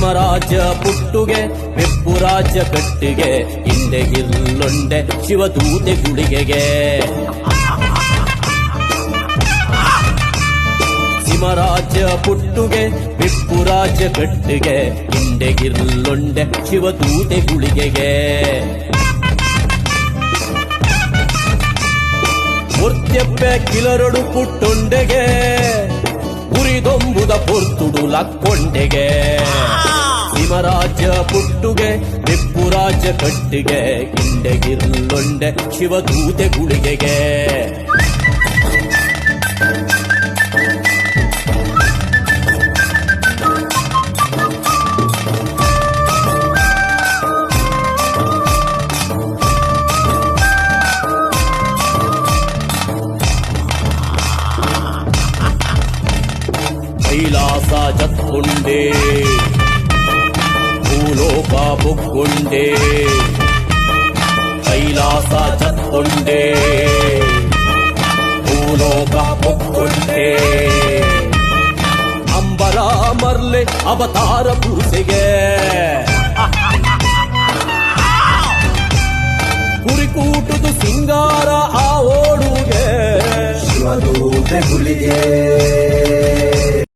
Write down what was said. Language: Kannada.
ಸಿಮರಾಜ ಪುಟ್ಟುಗೆ ಬೆಪ್ಪುರಾಜ ಕಟ್ಟಿಗೆ ಹಿಂದೆಗಿಲ್ಲೊಂಡೆ ಶಿವದೂತೆ ಗುಳಿಗೆಗೆ. ಸಿಮರಾಜ ಪುಟ್ಟುಗೆ ಬಿಪ್ಪುರಾಜ ಕಟ್ಟಿಗೆ ಹಿಂದೆಗಿಲ್ಲೊಂಡೆ ಶಿವದೂತೆ ಗುಳಿಗೆಗೆ. ಮುರ್ತ್ಯಪ್ಪೆ ಕಿಲರಡು ಪುಟ್ಟೊಂಡೆಗೆ. ಪೊರ್ತುಡು ಲಕ್ಕೊಂಡೆಗೆ ಸಿಮರಾಜ ಪುಟ್ಟುಗೆ ಬಿಪ್ಪುರಾಜ ಕಟ್ಟಿಗೆ ಕಿಂಡೆಗಿರ್ಲೊಂಡೆ ಶಿವದೂತೆ ಗುಳಿಗೆಗೆ ಕೈಲಾಸ ಜತ್ಕೊಂಡೆ ಭೂಲೋಕ ಬುಕ್ಕೊಂಡೆ ಕೈಲಾಸ ಜತ್ಕೊಂಡೆ ಭೂಲೋಕ ಬುಕ್ಕೊಂಡೆ ಅಂಬರ ಮರ್ಲೆ ಅವತಾರ ಪೂಸೆಗೆ ಕುರಿಕೂಟುದು ಸಿಂಗಾರ ಆ ಓಡುಗೆ ಶಿವದೂತೆ ಗುಳಿಗೆ